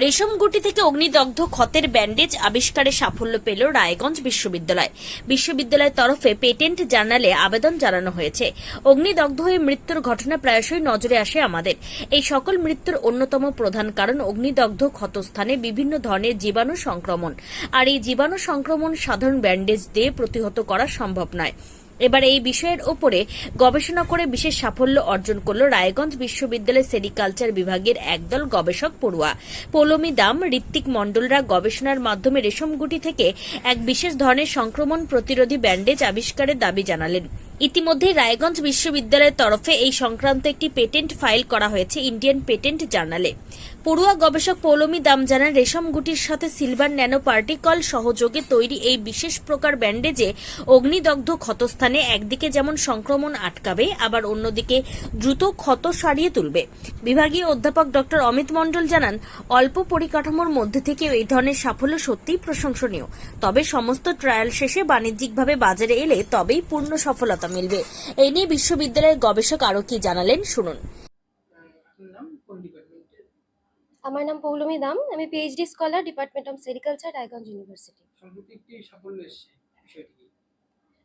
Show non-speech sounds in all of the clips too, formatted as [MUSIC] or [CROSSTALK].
রেশমগুটি থেকে অগ্নিদগ্ধ ক্ষতের ব্যান্ডেজ আবিষ্কারে সাফল্য পেল রায়গঞ্জ বিশ্ববিদ্যালয়। বিশ্ববিদ্যালয়ের তরফে পেটেন্ট জার্নালে আবেদন জানানো হয়েছে। অগ্নিদগ্ধ হয়ে মৃত্যুর ঘটনা প্রায়শই নজরে আসে আমাদের। এই সকল মৃত্যুর অন্যতম প্রধান কারণ অগ্নিদগ্ধ ক্ষতস্থানে বিভিন্ন ধরনের জীবাণু সংক্রমণ। আর এই জীবাণু সংক্রমণ সাধারণ ব্যান্ডেজ দিয়ে প্রতিহত করা সম্ভব নয়। এবার এই বিষয়ের ওপরে গবেষণা করে বিশেষ সাফল্য অর্জন করল রায়গঞ্জ বিশ্ববিদ্যালয়ের সেরিকালচার বিভাগের একদল গবেষক পড়ুয়া। পৌলমী দাম, ঋত্বিক মণ্ডলরা গবেষণার মাধ্যমে রেশমগুটি থেকে এক বিশেষ ধরনের সংক্রমণ প্রতিরোধী ব্যান্ডেজ আবিষ্কারের দাবি জানালেন। ইতিমধ্যে রায়গঞ্জ বিশ্ববিদ্যালয়ের তরফে এই সংক্রান্ত একটি পেটেন্ট ফাইল করা হয়েছে ইন্ডিয়ান পেটেন্ট জার্নালে। পড়ুয়া গবেষক পৌলমী দাম জানান, রেশম গুটির সাথে সিলভার ন্যানো পার্টিকল সহযোগে তৈরি এই বিশেষ প্রকার ব্যান্ডেজে অগ্নিদগ্ধ ক্ষতস্থানে একদিকে যেমন সংক্রমণ আটকাবে, আবার অন্যদিকে দ্রুত ক্ষত সারিয়ে তুলবে। বিভাগীয় অধ্যাপক ডক্টর অমিত মণ্ডল জানান, অল্প পরিকাঠামোর মধ্যে থেকে এই ধরনের সাফল্য সত্যিই প্রশংসনীয়। তবে সমস্ত ট্রায়াল শেষে বাণিজ্যিকভাবে বাজারে এলে তবেই পূর্ণ সফলতা মিলবে। এই নিয়ে বিশ্ববিদ্যালয়ের গবেষক আরও কি জানালেন শুনুন। আমার নাম পৌলমী দাম। আমি PhD scholar department of sericulture Raiganj university?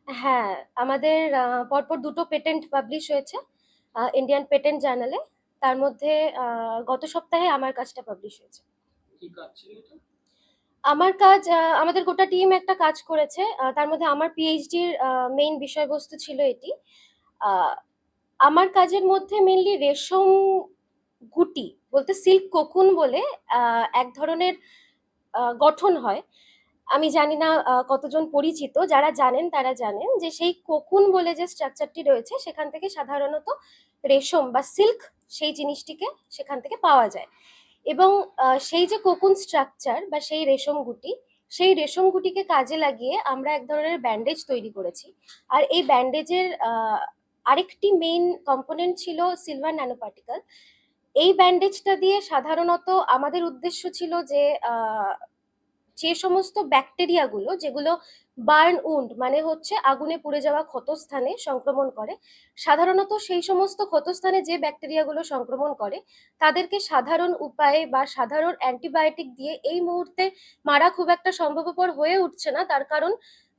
হ্যাঁ আমাদের পরপর দুটো পেটেন্ট পাবলিশ হয়েছে ইন্ডিয়ান পেটেন্ট জার্নালে তার মধ্যে গত সপ্তাহে আমার কাজটা পাবলিশ হয়েছে। আমার কাজ আমাদের গোটা টিম একটা কাজ করেছে। তার মধ্যে আমার পিএইচডির মেইন বিষয়বস্তু ছিল এটি। আমার কাজের মধ্যে মেনলি রেশম গুটি বলতে সিল্ক কোকুন বলে এক ধরনের গঠন হয়। আমি জানি না কতজন পরিচিত, যারা জানেন তারা জানেন যে সেই কোকুন বলে যে স্ট্রাকচারটি রয়েছে, সেখান থেকে সাধারণত রেশম বা সিল্ক সেই জিনিসটিকে সেখান থেকে পাওয়া যায়। এবং সেই যে কোকুন স্ট্রাকচার বা সেই রেশম গুটি, সেই রেশম গুটিকে কাজে লাগিয়ে আমরা এক ধরনের ব্যান্ডেজ তৈরি করেছি। আর এই ব্যান্ডেজের আরেকটি মেইন কম্পোনেন্ট ছিল সিলভার ন্যানো পার্টিকেল এই ব্যান্ডেজটা দিয়ে সাধারণত আমাদের উদ্দেশ্য ছিল যে যে সমস্ত ব্যাকটেরিয়াগুলো যেগুলো বার্ন উন্ড মানে হচ্ছে আগুনে পুড়ে যাওয়া ক্ষতস্থানে সংক্রমণ করে, সাধারণত সেই সমস্ত ক্ষতস্থানে যে ব্যাকটেরিয়াগুলো সংক্রমণ করে, তাদেরকে সাধারণ উপায়ে বা সাধারণ অ্যান্টিবায়োটিক দিয়ে এই মুহূর্তে মারা খুব একটা সম্ভবপর হয়ে উঠছে না। তার কারণ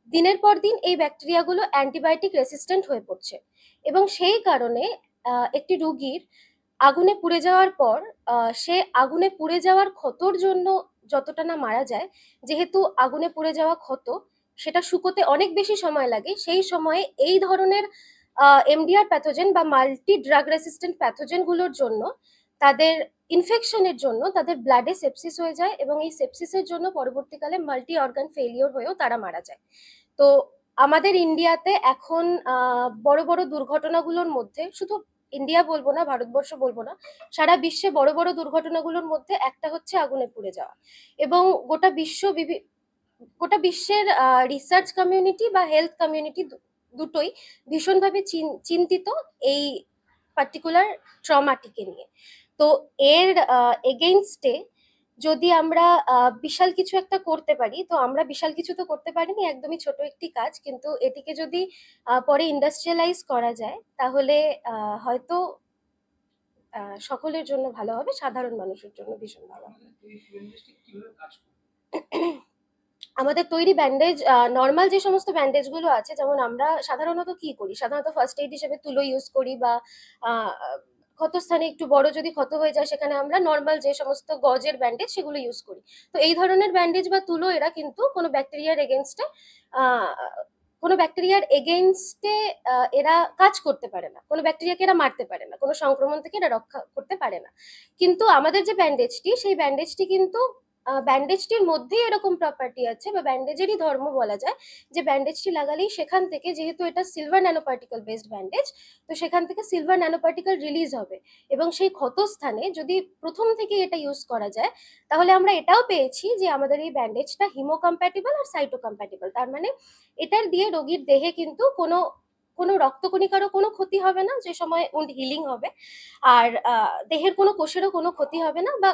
দিনের পর দিন এই ব্যাকটেরিয়াগুলো অ্যান্টিবায়োটিক রেসিস্ট্যান্ট হয়ে পড়ছে। এবং সেই কারণে একটি রুগীর আগুনে পুড়ে যাওয়ার পর সে আগুনে পুড়ে যাওয়ার ক্ষতর জন্য যতটা না মারা যায়, যেহেতু আগুনে পুড়ে যাওয়া ক্ষত, সেটা শুকোতে অনেক বেশি সময় লাগে। সেই সময়ে এই ধরনের এমডিআর প্যাথোজেন বা মাল্টি ড্রাগ রেসিস্ট্যান্ট প্যাথোজেনগুলোর জন্য, তাদের ইনফেকশনের জন্য তাদের ব্লাডে সেপসিস হয়ে যায় এবং এই সেপসিসের জন্য পরবর্তীকালে মাল্টি অর্গান ফেলিওর হয়েও তারা মারা যায়। তো আমাদের ইন্ডিয়াতে এখন বড় বড় দুর্ঘটনাগুলোর মধ্যে শুধু ইন্ডিয়া বলব না, ভারতবর্ষ বলব না, সারা বিশ্বে বড় বড় দুর্ঘটনাগুলোর মধ্যে একটা হচ্ছে আগুনে পুড়ে যাওয়া। এবং গোটা বিশ্ব গোটা বিশ্বের রিসার্চ কমিউনিটি বা হেলথ কমিউনিটি দুটোই ভীষণভাবে চিন্তিত এই পার্টিকুলার ট্রমাটিকে নিয়ে। তো এর এগেইনস্টে যদি আমরা বিশাল কিছু একটা করতে পারি, তো আমরা বিশাল কিছু তো করতে পারিনি, একদমই ছোট একটি কাজ। কিন্তু এটিকে যদি পরে ইন্ডাস্ট্রিয়ালাইজ করা যায়, তাহলে হয়তো সকলের জন্য ভালো হবে, সাধারণ মানুষের জন্য ভীষণ ভালো হবে। [CLEARS THROAT] আমাদের তৈরি ব্যান্ডেজ নর্মাল যে সমস্ত ব্যান্ডেজগুলো আছে, যেমন আমরা সাধারণত কি করি? সাধারণত ফার্স্ট এইড হিসেবে তুলো ইউজ করি বা ক্ষতস্থানে একটু বড় যদি ক্ষত হয়ে যায়, সেখানে আমরা নর্মাল যে সমস্ত গজের ব্যান্ডেজ সেগুলো ইউজ করি। তো এই ধরনের ব্যান্ডেজ বা তুলো এরা কিন্তু কোনো ব্যাকটেরিয়ার এগেনস্টে কোনো ব্যাকটেরিয়ার এগেনস্টে এরা কাজ করতে পারে না। কোনো ব্যাকটেরিয়াকে এরা মারতে পারে না। কোনো সংক্রমণ থেকে এরা রক্ষা করতে পারে না। কিন্তু আমাদের যে ব্যান্ডেজটি সেই ব্যান্ডেজটি কিন্তু ব্যান্ডেজটির মধ্যেই এরকম প্রপার্টি আছে বা ব্যান্ডেজেরই ধর্ম বলা যায় যে ব্যান্ডেজটি লাগালেই সেখান থেকে যেহেতু এটা silver nano particle based bandage তো সেখান থেকে সিলভার ন্যানো পার্টিকেল রিলিজ হবে। এবং সেই ক্ষতস্থানে যদি প্রথম থেকে এটা ইউজ করা যায়, তাহলে আমরা এটাও পেয়েছি যে আমাদের এই ব্যান্ডেজটা হিমো কম্প্যাটিবল আর সাইটো কম্প্যাটিবল তার মানে এটার দিয়ে রোগীর দেহে কিন্তু কোনো কোনো রক্তকণিকারও কোনো ক্ষতি হবে না, যে সময় উন্ড হিলিং হবে। আর দেহের কোনো কোষেরও কোনো ক্ষতি হবে না বা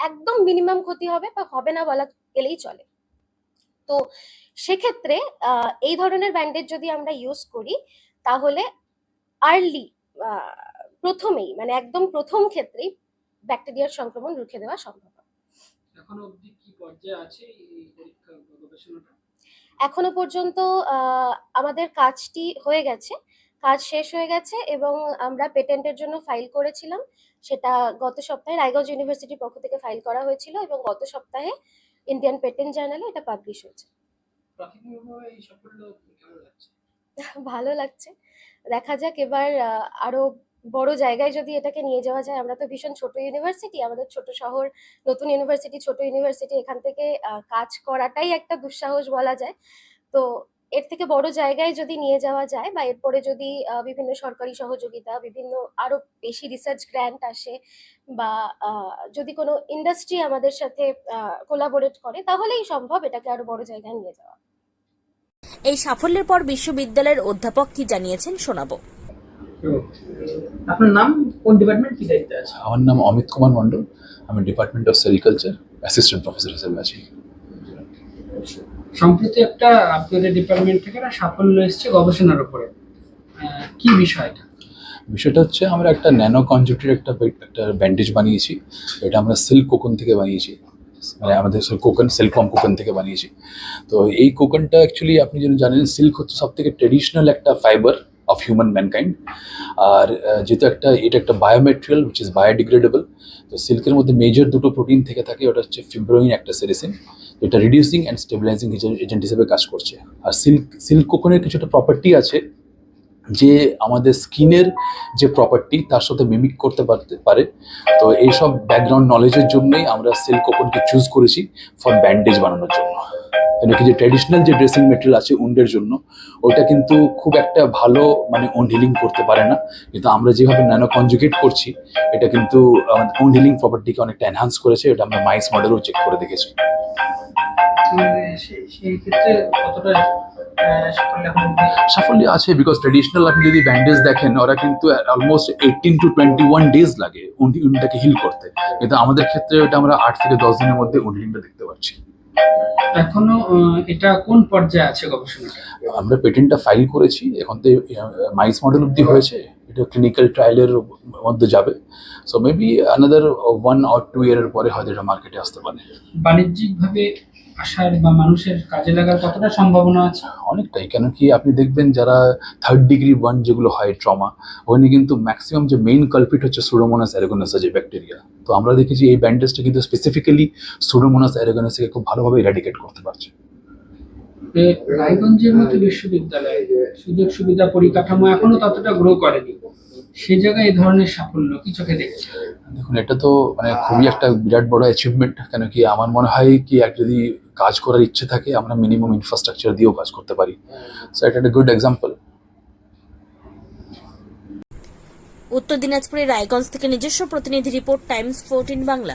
একদম মিনিমাম ক্ষতি হবে বা হবে না বলা গেলেই চলে। তো সেক্ষেত্রে আহ, এই ধরনের ব্যান্ডেজ যদি আমরা ইউজ করি তাহলে আর্লি প্রথমেই মানে একদম প্রথম ক্ষেত্রেই ব্যাকটেরিয়ার সংক্রমণ রুখে দেওয়া সম্ভব। এখনও অবধি কি পর্যায়ে আছে এই পরীক্ষা গবেষণাটা? এখনও পর্যন্ত আমাদের কাজটি হয়ে গেছে। কাজ শেষ হয়ে গেছে এবং আমরা পেটেন্টের জন্য ফাইল করেছিলাম। সেটা গত সপ্তাহে রায়গঞ্জ ইউনিভার্সিটির পক্ষ থেকে ফাইল করা হয়েছিল এবং গত সপ্তাহে ইন্ডিয়ান পেটেন্ট জার্নালে এটা পাবলিশ হয়েছে। [LAUGHS] ভালো লাগছে। দেখা যাক এবার আরও বড় জায়গায় যদি এটাকে নিয়ে যাওয়া যায় আমরা তো ভীষণ ছোট ইউনিভার্সিটি আমাদের ছোট শহর নতুন ইউনিভার্সিটি ছোট ইউনিভার্সিটি এখান থেকে কাজ করাটাই একটা দুঃসাহস বলা যায়। তো এর থেকে বড় জায়গায় যদি নিয়ে যাওয়া যায় বা এরপরে যদি আহ, বিভিন্ন সরকারি সহযোগিতা বিভিন্ন আরও বেশি রিসার্চ গ্র্যান্ট আসে বা আহ, যদি কোনো ইন্ডাস্ট্রি আমাদের সাথে কোলাবোরেট করে তাহলেই সম্ভব এটাকে আরও বড় জায়গায় নিয়ে যাওয়া। এই সাফল্যের পর বিশ্ববিদ্যালয়ের অধ্যাপক কি জানিয়েছেন শোনাবো। আপনার নাম কোন ডিপার্টমেন্ট কি দায়িত্বে আছে? আমার নাম অমিত কুমার মণ্ডল। আমি department of sericulture assistant professor হিসেবে আছি। সম্প্রতি একটা আপনাদের ডিপার্টমেন্ট থেকে একটা সাফল্য এসেছে গবেষণার উপরে। কি বিষয়টা বিষয়টা হচ্ছে আমরা একটা ন্যানো কনজেক্টের একটা একটা ব্যান্ডেজ বানিয়েছি। এটা আমরা সিল্ক কোকন থেকে বানিয়েছি। মানে আমাদের কোকন সিল্কম কোকন থেকে বানিয়েছি। তো এই কোকনটা অ্যাকচুয়ালি আপনি যেন জানেন সিল্ক হচ্ছে সব থেকে ট্রেডিশনাল একটা ফাইবার অফ হিউম্যান ম্যানকাইন্ড আর যেহেতু একটা, এটা একটা বায়োমেটেরিয়াল উইচ ইজ বায়োডিগ্রেডেবল তো সিল্কের মধ্যে মেজর দুটো প্রোটিন থেকে থাকে, ওটা হচ্ছে ফিব্রোইন একটা সেরিসিন এটা রিডিউসিং অ্যান্ড স্টেবিলাইজিং এজেন্ট হিসেবে কাজ করছে। আর সিল্ক সিল্ক কোকনের একটা প্রপার্টি আছে যে আমাদের স্কিনের যে প্রপার্টি তার সাথে মিমিক করতে পারে। তো এইসব ব্যাকগ্রাউন্ড নলেজের জন্যই আমরা সিল্ক কোকনকে চুজ করেছি ফর ব্যান্ডেজ বানানোর জন্য। কেন কি যে ট্র্যাডিশনাল যে ড্রেসিং মেটেরিয়াল আছে উন্ডের জন্য ওটা কিন্তু খুব একটা ভালো মানে উন্ড হিলিং করতে পারে না। কিন্তু আমরা যেভাবে ন্যানো কনজুগেট করছি, এটা কিন্তু উন্ড হিলিং প্রপার্টিকে অনেকটা এনহান্স করেছে, এটা আমরা মাইস মডেলও চেক করে দেখেছি। সেই ক্ষেত্রে কতটা সাফল্য এখন সাফল্য আছে বিকজ ট্রেডিশনাল আপনি যদি ব্যান্ডেজ দেখেন ওরা কিন্তু almost eighteen to twenty one days লাগে উন্ডি উন্ডিটাকে হিল করতে। কিন্তু আমাদের ক্ষেত্রে ওটা আমরা আট থেকে দশ দিনের মধ্যে উন্ডিলিংটা দেখতে পাচ্ছি। এখনও এটা কোন পর্যায়ে আছে গবেষণা আমরা পেটেন্টটা ফাইল করেছি এখন তো মাইস মডেল অব্দি হয়েছে। এটা ক্লিনিক্যাল ট্রায়ালের মধ্যে যাবে। So maybe another one or two ইয়ারের পরে হয়তো এটা মার্কেটে আসতে পারে। বাণিজ্যিকভাবে আসার বা মানুষের কাজে লাগার কতটা সম্ভাবনা আছে? অনেকটাই কেন কি আপনি দেখবেন যারা থার্ড ডিগ্রি ওয়ান যেগুলো হয় ট্রমা ওখানে কিন্তু ম্যাক্সিমাম যে মেইন কালপিট হচ্ছে সুডোমোনাস অ্যারেগোনাস যে ব্যাকটেরিয়া তো আমরা দেখেছি এই ব্যান্ডেজটা কিন্তু স্পেসিফিক্যালি সুডোমোনাস অ্যারেগোনাসকে খুব ভালোভাবে ইরাডিকেট করতে পারছে। রায়গঞ্জের মতো বিশ্ববিদ্যালয়ে সুযোগ সুবিধা পরিকাঠামো এখনও ততটা গ্রো করেনি। সে জায়গায় এই ধরনের সাফল্য কি চোখে দেখছে দেখুন এটা তো মানে খুবই একটা বিরাট বড় অ্যাচিভমেন্ট কেন কি আমার মনে হয় কি এক যদি কাজ করার ইচ্ছে থাকে আমরা মিনিমাম ইনফ্রাস্ট্রাকচার দিয়েও কাজ করতে পারি। সো এটা একটা গুড এক্সাম্পল উত্তর দিনাজপুরের রায়গঞ্জ থেকে নিজস্ব প্রতিনিধি রিপোর্ট টাইমস ফোরটিন বাংলা।